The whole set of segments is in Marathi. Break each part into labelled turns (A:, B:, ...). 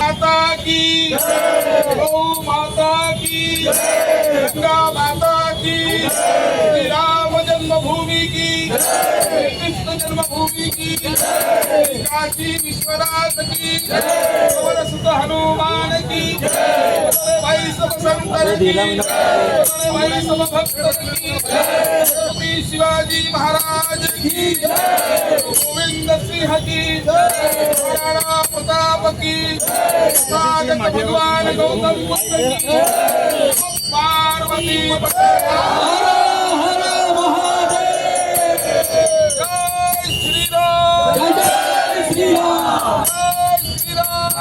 A: माता की गौ माता की गंगा माता की राम जन्मभूमि की कृष्ण जन्मभूमि की काशी विश्वनाथ की सुत हनुमान की भाई सब संतर की भाई सब भक्त की शिवाजी महाराज की गोविंद सिंह की महाराणा प्रताप की भगवान गौतम बुद्ध की पार्वती श्री राम।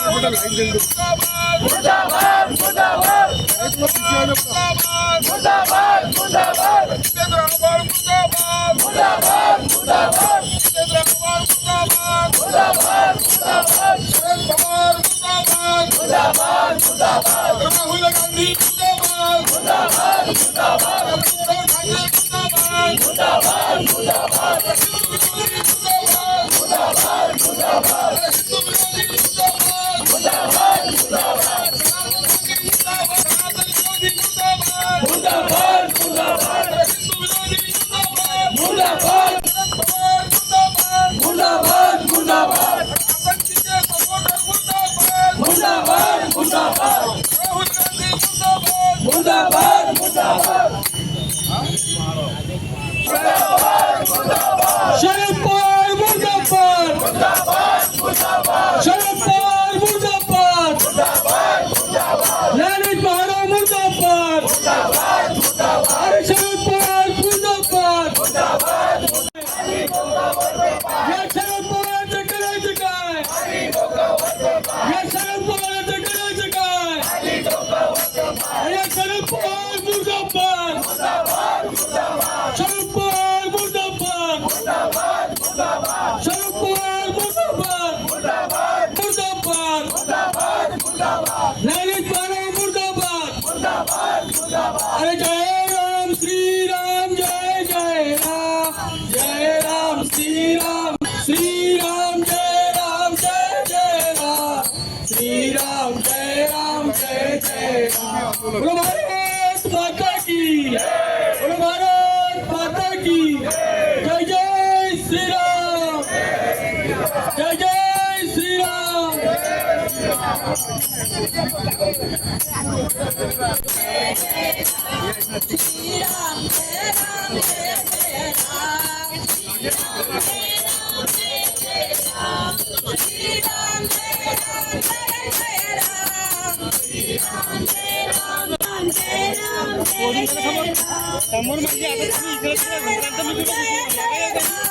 A: शरद पवार मुर्दाबाद शरद
B: अरे जय राम श्री राम जय जय राम। जय राम श्री राम। श्री राम जय राम जय जय राम। श्री राम जय राम जय जय राम। बोलो भारत माता की। बोलो भारत माता की। समोर म्हणजे आता तुम्ही इकडे घरांचा मी
C: तुला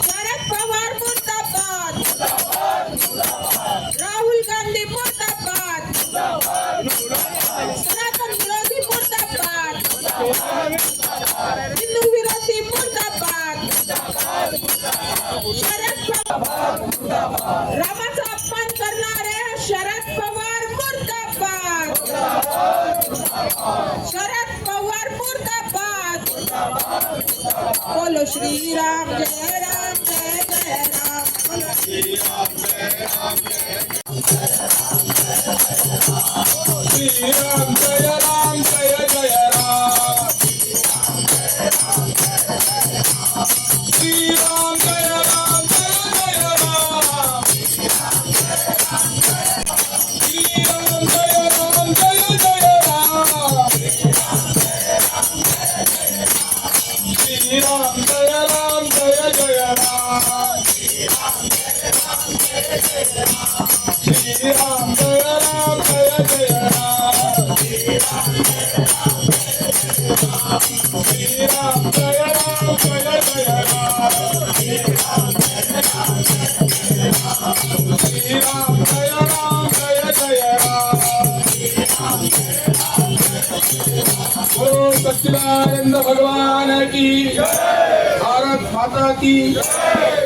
C: शरद पवार मुर्दाबाद। बोलो श्री राम जय राम जय जय राम। बोलो
A: श्री राम जय राम।
D: गोविंद भगवान की भारत माता की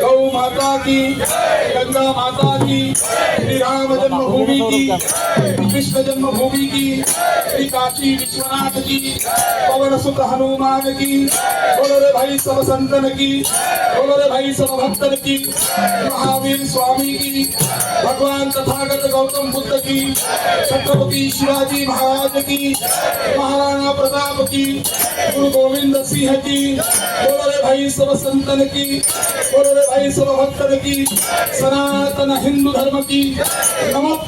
D: गौ माता की गंगा माता की श्री राम जन्मभूमि की। कृष्ण जन्मभूमि की। श्री काशी विश्वनाथ की। पवन सुत हनुमान की। बोलो रे भाई सब संतन की। बोलो रे भाई सब भक्तन की। महावीर स्वामी की। भगवान तथागत गौतम बुद्ध की। छत्रपति शिवाजी महाराज की। महाराणा प्रताप की। गुरु गोविंद सिंह की। बोलो रे भाई सब संतन की। बोलो रे की सनातन हिंदू धर्म की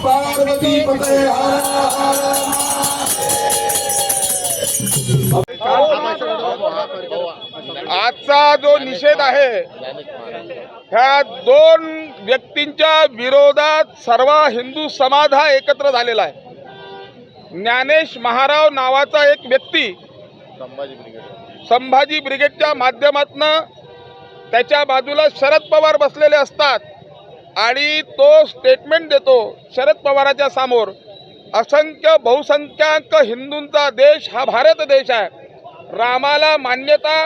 D: पार्वती पते
A: आजचा जो निषेध आहे ह्या दोन व्यक्तींच्या विरोधात सर्व हिंदू समाज हा एकत्र झालेला आहे. ज्ञानेश महाराव नावाचा एक व्यक्ती संभाजी ब्रिगेडच्या माध्यमातनं त्याच्या बाजूला शरद पवार बसलेले असतात. आणि तो स्टेटमेंट देतो शरद पवाराच्या समोर असंख्य बहुसंख्याक हिंदूंचा देश हा भारत देश आहे. रामाला मान्यता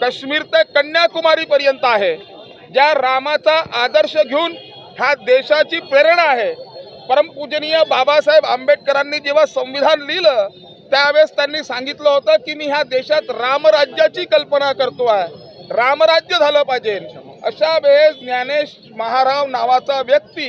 A: काश्मीर ते कन्याकुमारीपर्यंत आहे. ज्या रामाचा आदर्श घेऊन ह्या देशाची प्रेरणा आहे. परमपूजनीय बाबासाहेब आंबेडकरांनी जेव्हा संविधान लिहिलं त्यावेळेस त्यांनी सांगितलं होतं की मी ह्या देशात रामराज्याची कल्पना करतो आहे. रामराज्य झालं पाहिजे. अशा वेळेस ज्ञानेश महाराव नावाचा व्यक्ती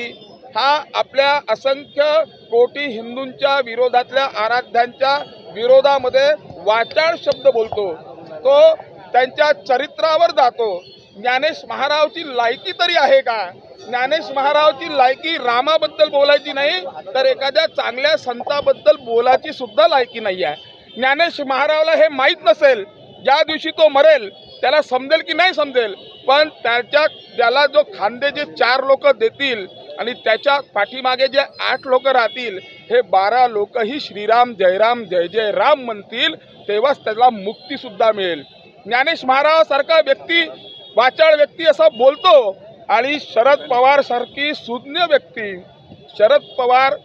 A: हा आपल्या असंख्य कोटी हिंदूंच्या विरोधातल्या आराध्यांच्या विरोधामध्ये वाचाळ शब्द बोलतो. तो त्यांच्या चरित्रावर जातो. ज्ञानेश महारावची लायकी तरी आहे का? ज्ञानेश महारावची लायकी रामाबद्दल बोलायची नाही तर एखाद्या चांगल्या संताबद्दल बोलायची सुद्धा लायकी नाही आहे ज्ञानेश महारावला हे माहीत नसेल ज्या दिवशी तो मरेल त्याला समजेल की नाही समजेल पण त्याच्या त्याला जो खांदे जे चार लोक देतील आणि त्याच्या पाठीमागे जे आठ लोक राहतील हे बारा लोकही श्रीराम जयराम जय जय राम म्हणतील तेव्हाच त्याला मुक्तीसुद्धा मिळेल. ज्ञानेश महाराजासारखा व्यक्ती वाचाळ व्यक्ती असा बोलतो आणि शरद पवार सारखी सुज्ञ व्यक्ती. शरद पवार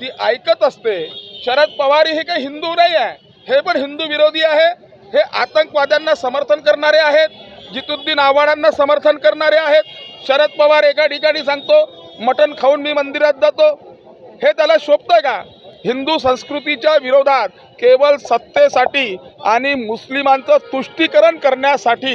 A: ती ऐकत असते. शरद पवार हे काही हिंदू नाही आहे हे पण हिंदू विरोधी आहे. हे आतंकवाद्यांना समर्थन करणारे आहेत जितुद्दीन आव्हाडांना समर्थन करणारे आहेत. शरद पवार एका ठिकाणी सांगतो मटण खाऊन मी मंदिरात जातो. हे त्याला शोभतं का? हिंदू संस्कृतीच्या विरोधात केवळ सत्तेसाठी आणि मुस्लिमांचं तुष्टीकरण करण्यासाठी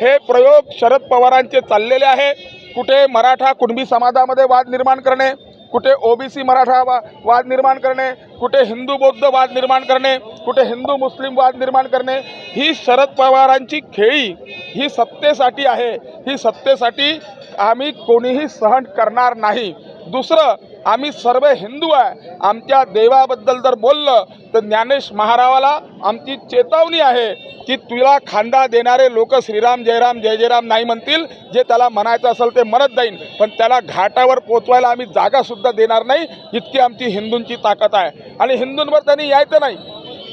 A: हे प्रयोग शरद पवारांचे चाललेले आहे. कुठे मराठा कुणबी समाजामध्ये वाद निर्माण करणे? कुठे ओबीसी मराठा वा वाद निर्माण करणे कुठे हिंदू बौद्ध वाद निर्माण करणे कुठे हिंदू मुस्लिम वाद निर्माण करणे ही शरद पवारांची खेळी ही सत्तेसाठी आहे. ही सत्तेसाठी आम्ही कोणीही सहन करणार नाही. दुसरं आम्ही सर्व हिंदू आहे. आमच्या देवाबद्दल जर बोललं तर ज्ञानेश महारावाला आमची चेतावणी आहे की तुला खांदा देणारे लोक श्रीराम जयराम जय जयराम नाही म्हणतील. जे त्याला म्हणायचं असेल ते म्हणत जाईन. पण त्याला घाटावर पोचवायला आम्ही जागासुद्धा देणार नाही. इतकी आमची हिंदूंची ताकद आहे. आणि हिंदूंवर त्यांनी यायचं नाही.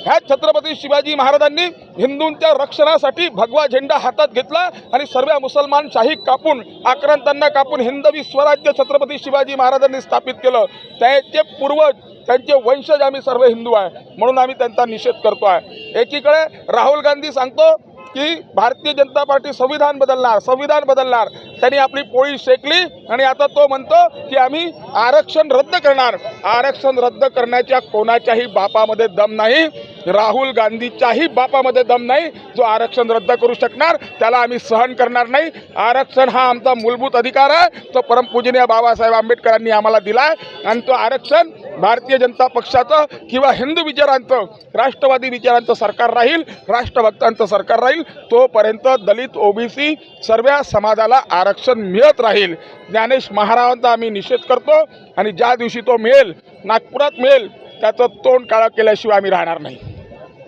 A: ह्या छत्रपती शिवाजी महाराजांनी हिंदूंच्या रक्षणासाठी भगवा झेंडा हातात घेतला आणि सर्व मुसलमान शाही कापून आक्रांतांना कापून हिंदवी स्वराज्य छत्रपती शिवाजी महाराजांनी स्थापित केलं. त्याचे पूर्वज त्यांचे वंशज आम्ही सर्व हिंदू आहे म्हणून आम्ही त्यांचा निषेध करतो आहे. एकीकडे राहुल गांधी सांगतो की भारतीय जनता पार्टी संविधान बदलणार संविधान बदलणार. त्यांनी आपली पोळी शेकली आणि आता तो म्हणतो की आम्ही आरक्षण रद्द करणार. आरक्षण रद्द करण्याच्या कोणाच्याही बापामध्ये दम नाही. राहुल गांधीच्याही बापामध्ये दम नाही जो आरक्षण रद्द करू शकणार त्याला आम्ही सहन करणार नाही. आरक्षण हा आमचा मूलभूत अधिकार आहे तो परमपूजनीय बाबासाहेब आंबेडकरांनी आम्हाला दिला आहे आणि तो आरक्षण भारतीय जनता पक्षाचं किंवा हिंदू विचारांचं राष्ट्रवादी विचारांचं सरकार राहील राष्ट्रभक्तांचं सरकार राहील तोपर्यंत दलित ओबीसी सर्व समाजाला आरक्षण मिळत राहील. ज्ञानेश महाराजांचा आम्ही निषेध करतो आणि ज्या दिवशी तो मिळेल नागपुरात मिळेल त्याचं तोंड काळं केल्याशिवाय आम्ही राहणार नाही.